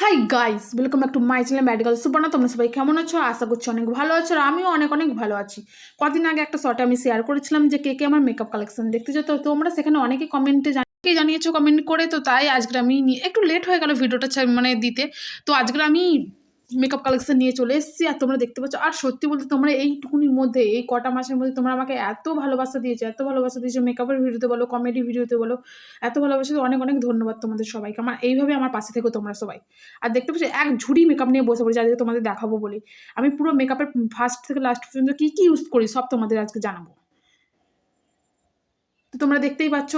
Hi guys welcome back to my channel medical Suparna তোমরা সবাই কেমন আছো? আশা করছি অনেক ভালো আছো আর আমিও অনেক অনেক ভালো আছি। কদিন আগে একটা শর্টে আমি শেয়ার করেছিলাম যে কে কে আমার মেকআপ কালেকশন দেখতে যেত তোমরা সেখানে অনেকে কমেন্টে কে জানিয়েছো কমেন্ট করে। তো তাই আজকে আমি একটু লেট হয়ে গেল ভিডিওটা মানে দিতে। তো আজকে আমি মেকআপ কালেকশন নিয়ে চলে এসেছি আর তোমরা দেখতে পাচ্ছ। আর সত্যি বলতে তোমরা এইটুকুনির মধ্যে, এই কটা মাসের মধ্যে তোমরা আমাকে এত ভালোবাসা দিয়েছ, এত ভালোবাসা দিয়েছ মেকআপের ভিডিওতে বলো কমেডি ভিডিওতে বলো, এত ভালোবাসা অনেক অনেক ধন্যবাদ তোমাদের সবাইকে। আমার এইভাবে আমার পাশে থেকো তোমরা সবাই। আর দেখতে পাচ্ছি, এক ঝুড়ি মেকআপ নিয়ে বসে পড়েছি, আজকে তোমাদের দেখাবো বলি। আমি পুরো মেকআপের ফার্স্ট থেকে লাস্ট পর্যন্ত কী কী ইউজ করি সব তোমাদের আজকে জানাব। তো তোমরা দেখতেই পাচ্ছ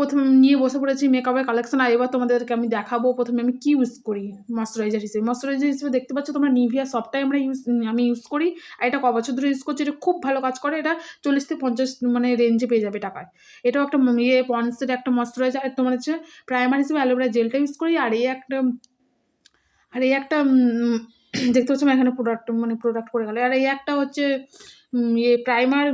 প্রথম নিয়ে বসে পড়েছি মেকআপের কালেকশন আর এবার তোমাদেরকে আমি দেখাবো। প্রথমে আমি কি ইউজ করি ময়শ্চারাইজার হিসেবে। ময়শ্চারাইজার হিসেবে দেখতে পাচ্ছ তোমরা নিভিয়া সবটাই আমরা ইউজ আমি ইউজ করি। আর এটা ক বছর ধরে ইউজ করছি। এটা খুব ভালো কাজ করে। এটা চল্লিশ থেকে পঞ্চাশ মানে রেঞ্জে পেয়ে যাবে টাকায়। এটাও একটা ইয়ে পন্সের একটা ময়শ্চারাইজার আর তোমার হচ্ছে প্রাইমার হিসেবে অ্যালোভেরা জেলটা ইউজ করি। আর এই একটা, আর এই একটা দেখতে পাচ্ছি এখানে প্রোডাক্ট মানে প্রোডাক্ট করে গেল। আর এই একটা হচ্ছে ইয়ে প্রাইমার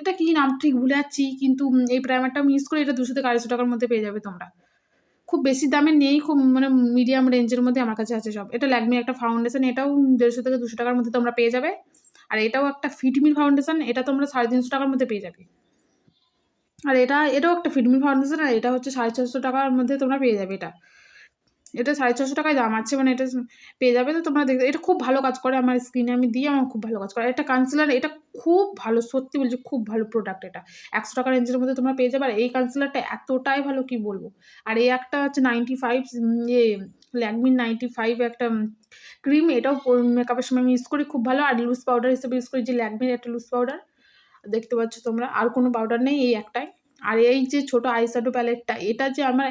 এটা কি নাম? ঠিক ভুলে যাচ্ছি, কিন্তু এই প্রাইমারটা আমি ইউজ করি এটা দুশো থেকে আড়াইশো টাকার মধ্যে পেয়ে যাবে তোমরা। খুব বেশি দামে নেই, খুব মানে মিডিয়াম রেঞ্জের মধ্যে আমার কাছে আছে সব। এটা ল্যাকমি একটা ফাউন্ডেশন এটাও দেড়শো থেকে দুশো টাকার মধ্যে তোমরা পেয়ে যাবে। আর এটাও একটা ফিটমির ফাউন্ডেশন এটা তোমরা সাড়ে তিনশো টাকার মধ্যে পেয়ে যাবে। আর এটা, এটাও একটা ফিটমি ফাউন্ডেশন আর এটা হচ্ছে সাড়ে ছশো টাকার মধ্যে তোমরা পেয়ে যাবে এটা। এটা সাড়ে ছশো টাকায় দাম আছে মানে এটা পেয়ে যাবে তো তোমরা দেখতে এটা খুব ভালো কাজ করে আমার স্কিনে আমি দিই আমার খুব ভালো কাজ করে। এটা কনসিলার এটা খুব ভালো, সত্যি বলছি খুব ভালো প্রোডাক্ট এটা। একশো টাকা রেঞ্জের মধ্যে তোমরা পেয়ে যাবে। আর এই কনসিলারটা এতটাই ভালো কি বলব? আর এই একটা হচ্ছে নাইনটি ফাইভ ইয়ে ল্যাকমিন নাইনটি ফাইভ একটা ক্রিম এটাও মেকআপের সময় আমি ইউজ করি, খুব ভালো। আর লুজ পাউডার হিসেবে ইউজ করি, যে ল্যাকমির একটা লুজ পাউডার দেখতে পাচ্ছ তোমরা, আর কোনো পাউডার নেই এই একটাই। আর এই যে ছোটো আইশ্যাডো প্যালেটটা এটা যে আমার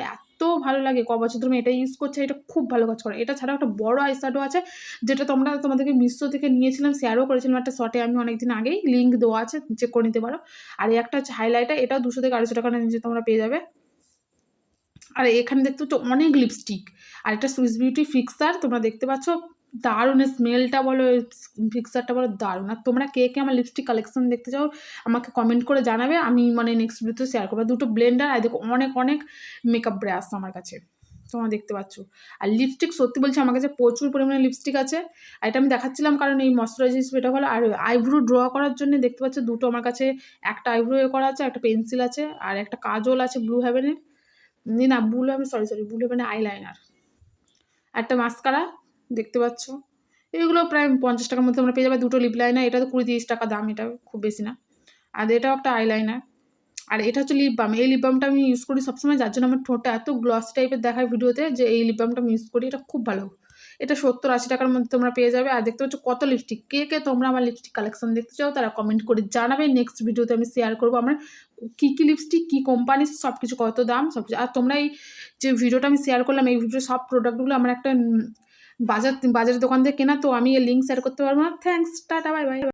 ভালো লাগে, ক বছর ধরে এটা ইউজ করছে এটা খুব ভালো কাজ করে। এটা ছাড়াও একটা বড় আই শ্যাডো আছে, যেটা তোমরা, তোমাদেরকে মিশো থেকে নিয়েছিলাম শেয়ারও করেছিলাম একটা শর্টে আমি অনেকদিন আগেই লিঙ্ক দেওয়া আছে চেক করে নিতে পারো। আর এই একটা হচ্ছে হাইলাইটার এটাও দুশো থেকে আড়াইশো টাকা নিচে তোমরা পেয়ে যাবে। আর এখানে দেখতে পাচ্ছ অনেক লিপস্টিক আর একটা সুইস বিউটি ফিক্সার তোমরা দেখতে পাচ্ছ। দারুণ স্মেলটা বলো ফিক্সারটা বলো, দারুণ। আর তোমরা কে কে আমার লিপস্টিক কালেকশন দেখতে চাও, আমাকে কমেন্ট করে জানাবে। আমি মানে নেক্সট ভিডিওতে শেয়ার করব। দুটো ব্লেন্ডার আর দেখো অনেক অনেক মেকআপ ব্রাশ আমার কাছে। তোমরা দেখতে পাচ্ছ। আর লিপস্টিক সত্যি বলছি, আমার কাছে প্রচুর পরিমাণে লিপস্টিক আছে। আর এটা আমি দেখাচ্ছিলাম কারণ এই ময়শ্চারাইজার এটা ভালো আর আইব্রো ড্র করার জন্য দেখতে পাচ্ছ, দুটো আমার কাছে একটা আইব্রো এ করা আছে, একটা পেন্সিল আছে, আর একটা কাজল আছে ব্লু হ্যাভেনের না Blue Heaven sorry sorry Blue হ্যাভেনের eyeliner একটা মাস্কারা দেখতে পাচ্ছ? এগুলো প্রায় পঞ্চাশ টাকার মধ্যে আমরা পেয়ে যাবে। দুটো লিপ লাইনার এটা তো কুড়ি তিরিশ টাকা দাম, এটা খুব বেশি না। আর এটাও একটা আইলাইনার আর এটা হচ্ছে লিপ বাম এই লিপ বামটা আমি ইউজ করি সবসময়, যার জন্য আমার ঠোঁটটা এত গ্লস টাইপের দেখায় ভিডিওতে যে এই লিপ বামটা আমি ইউজ করি, এটা খুব ভালো। এটা সত্তর আশি টাকার মধ্যে তোমরা পেয়ে যাবে। আর দেখতে পাচ্ছ কত লিপস্টিক কে কে তোমরা আমার লিপস্টিক কালেকশন দেখতে চাও, তারা কমেন্ট করে জানাবে। নেক্সট ভিডিওতে আমি শেয়ার করব আমার কী কী লিপস্টিক কী কোম্পানির সব কিছু কত দাম সব কিছু আর তোমরা এই যে ভিডিওটা আমি শেয়ার করলাম, এই ভিডিওর সব প্রোডাক্টগুলো আমার একটা বাজার, বাজারের দোকান থেকে কেনা, তো আমি লিঙ্ক শেয়ার করতে পারব না। Thanks tata bye bye